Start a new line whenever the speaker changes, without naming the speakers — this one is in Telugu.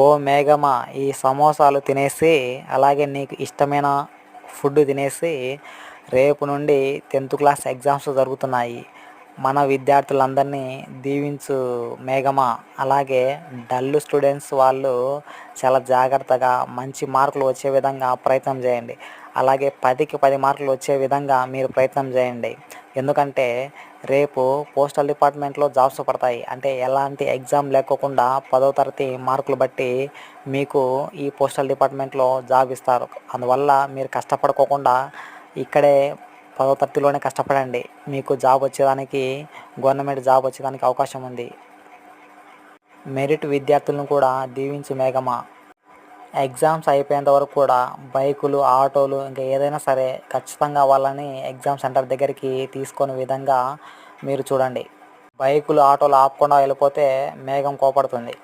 ఓ మేఘమా ఈ సమోసాలు తినేసి అలాగే నీకు ఇష్టమైన ఫుడ్ తినేసి రేపు నుండి టెన్త్ క్లాస్ ఎగ్జామ్స్ జరుగుతున్నాయి. మన విద్యార్థులందరినీ దీవించు మేఘమా. అలాగే డల్ స్టూడెంట్స్ వాళ్ళు చాలా జాగ్రత్తగా మంచి మార్కులు వచ్చే విధంగా ప్రయత్నం చేయండి. అలాగే పదికి పది మార్కులు వచ్చే విధంగా మీరు ప్రయత్నం చేయండి. ఎందుకంటే రేపు పోస్టల్ డిపార్ట్మెంట్లో జాబ్స్ పడతాయి. అంటే ఎలాంటి ఎగ్జామ్ లేకోకుండా పదో తరగతి మార్కులు బట్టి మీకు ఈ పోస్టల్ డిపార్ట్మెంట్లో జాబ్ ఇస్తారు. అందువల్ల మీరు కష్టపడుకోకుండా ఇక్కడే పదో తరగతిలోనే కష్టపడండి. మీకు జాబ్ వచ్చేదానికి గవర్నమెంట్ జాబ్ వచ్చేదానికి అవకాశం ఉంది. మెరిట్ విద్యార్థులను కూడా దీవించు మేఘమా? ఎగ్జామ్స్ అయిపోయేంత వరకు కూడా బైకులు ఆటోలు ఇంకా ఏదైనా సరే ఖచ్చితంగా వాళ్ళని ఎగ్జామ్ సెంటర్ దగ్గరికి తీసుకునే విధంగా మీరు చూడండి. బైకులు ఆటోలు ఆపకుండా వెళ్ళిపోతే మేఘం కోపడుతుంది.